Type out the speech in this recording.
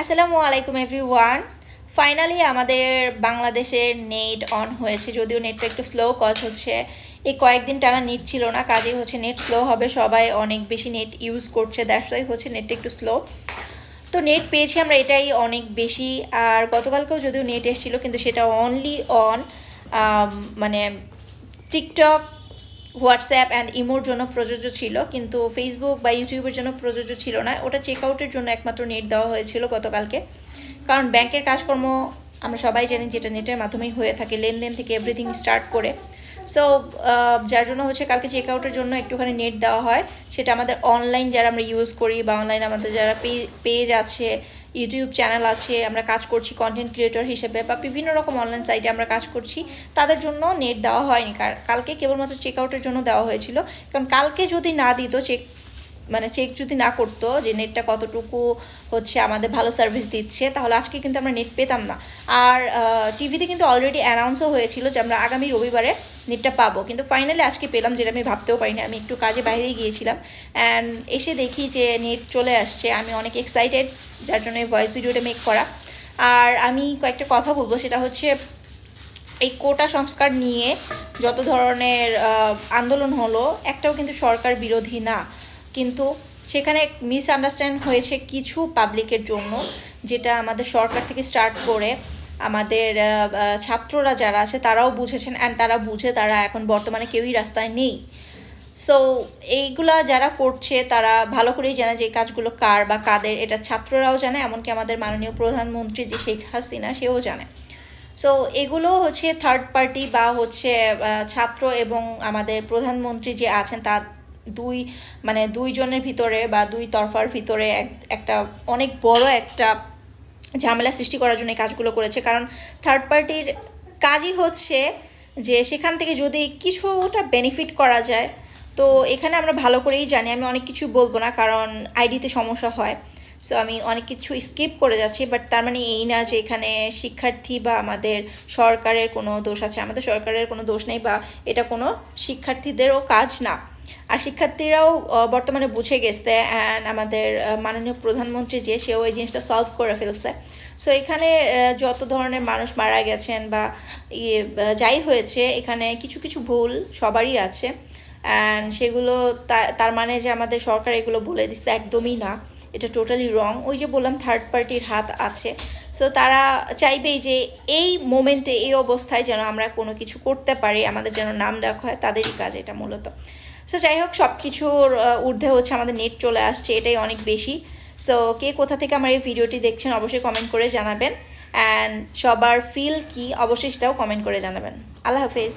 আসসালামু আলাইকুম everyone. Finally আমাদের বাংলাদেশে নেট অন হয়েছে, যদিও নেটটা একটু স্লো কজ হচ্ছে। এই কয়েকদিন টানা নেট ছিল না, কাজেই হচ্ছে নেট স্লো হবে, সবাই অনেক বেশি নেট ইউজ করছে দ্যাটস হচ্ছে নেটটা একটু স্লো তো নেট পেয়েছি আমরা এটাই অনেক বেশি, আর গতকালকেও যদিও নেট এসেছিল, কিন্তু সেটা অনলি অন মানে টিকটক হোয়াটসঅ্যাপ অ্যান্ড ইমোর জন্য প্রযোজ্য ছিল, কিন্তু ফেসবুক বা ইউটিউবের জন্য প্রযোজ্য ছিল না। ওটা চেক আউটের জন্য একমাত্র নেট দেওয়া হয়েছিল গতকালকে। কারণ ব্যাংকের কাজকর্ম আমরা সবাই জানি যেটা নেটের মাধ্যমেই হয়ে থাকে, লেনদেন থেকে এভরিথিং স্টার্ট করে। সো যার জন্য হচ্ছে কালকে চেক আউটের জন্য একটুখানি নেট দেওয়া হয়। সেটা আমাদের অনলাইন যারা আমরা ইউজ করি বা অনলাইন আমাদের যারা পেজ আছে ইউটিউব চ্যানেল আছে, আমরা কাজ করছি কন্টেন্ট ক্রিয়েটর হিসেবে বা বিভিন্ন রকম অনলাইন সাইটে আমরা কাজ করছি, তাদের জন্য নেট দেওয়া হয়নি। কালকে কেবলমাত্র চেক আউটের জন্য দেওয়া হয়েছিল। কারণ কালকে যদি না দিত চেক মানে চেক যদি না করতো যে নেটটা কতটুকু হচ্ছে আমাদের ভালো সার্ভিস দিচ্ছে, তাহলে আজকে কিন্তু আমরা নেট পেতাম না। আর টিভিতে কিন্তু অলরেডি অ্যানাউন্সও হয়েছিল যে আমরা আগামী রবিবারে নেটটা পাবো। কিন্তু ফাইনালি আজকে পেলাম যেটা আমি ভাবতেও পারিনি। আমি একটু কাজে বাইরে গিয়েছিলাম। অ্যান্ড এসে দেখি যে নেট চলে আসছে। আমি অনেক এক্সাইটেড যার জন্য এই ভয়েস ভিডিওটা মেক করা। আর আমি কয়েকটা কথা বলব। সেটা হচ্ছে, এই কোটা সংস্কার নিয়ে যত ধরনের আন্দোলন হলো, একটাও কিন্তু সরকার বিরোধী না। কিন্তু সেখানে মিসআন্ডারস্ট্যান্ড হয়েছে কিছু পাবলিকের জন্য, যেটা আমাদের সরকার থেকে স্টার্ট করে আমাদের ছাত্ররা যারা আছে তারাও বুঝেছেন অ্যান্ড তারা বুঝে তারা এখন বর্তমানে কেউই রাস্তায় নেই। সো এইগুলা যারা করছে তারা ভালো করেই জানে যে কাজগুলো কার বা কাদের, এটা ছাত্ররাও জানে, এমনকি আমাদের মাননীয় প্রধানমন্ত্রী যে শেখ হাসিনা, সেও জানে। সো এগুলো হচ্ছে থার্ড পার্টি বা হচ্ছে ছাত্র এবং আমাদের প্রধানমন্ত্রী যে আছেন তার দুই মানে দুইজনের ভিতরে বা দুই তরফার ভিতরে একটা অনেক বড় একটা ঝামেলা সৃষ্টি করার জন্য এই কাজগুলো করেছে। কারণ থার্ড পার্টির কাজই হচ্ছে যে সেখান থেকে যদি কিছুটা বেনিফিট করা যায়, তো এখানে আমরা ভালো করেই জানি। আমি অনেক কিছু বলব না কারণ আইডিতে সমস্যা হয়। সো আমি অনেক কিছু স্কিপ করে যাচ্ছি বাট তার মানে এই না যে এখানে শিক্ষার্থী বা আমাদের সরকারের কোনো দোষ আছে। আমাদের সরকারের কোনো দোষ নেই বা এটা কোনো শিক্ষার্থীদেরও কাজ না। আর শিক্ষার্থীরাও বর্তমানে বুঝে গেছে অ্যান্ড আমাদের মাননীয় প্রধানমন্ত্রী যে, সেও এই জিনিসটা সলভ করে ফেলছে। সো এখানে যত ধরনের মানুষ মারা গেছেন বা ইয়ে যাই হয়েছে, এখানে কিছু কিছু ভুল সবারই আছে। অ্যান্ড সেগুলো তার মানে যে আমাদের সরকার এগুলো বলে দিচ্ছে একদমই না। এটা টোটালি রং ওই যে বললাম থার্ড পার্টির হাত আছে। সো তারা চাইবেই যে এই মোমেন্টে এই অবস্থায় যেন আমরা কোনো কিছু করতে পারি, আমাদের যেন নাম ডাক হয়, তাদেরই কাজ এটা মূলত। সো যাই হোক সব কিছুর ঊর্ধ্বে হচ্ছে আমাদের নেট চলে আসছে, এটাই অনেক বেশি। সো কে কোথা থেকে আমার এই ভিডিওটি দেখছেন, অবশ্যই কমেন্ট করে জানাবেন। অ্যান্ড সবার ফিল কি, অবশ্যই সেটাও কমেন্ট করে জানাবেন। আল্লাহ হাফেজ।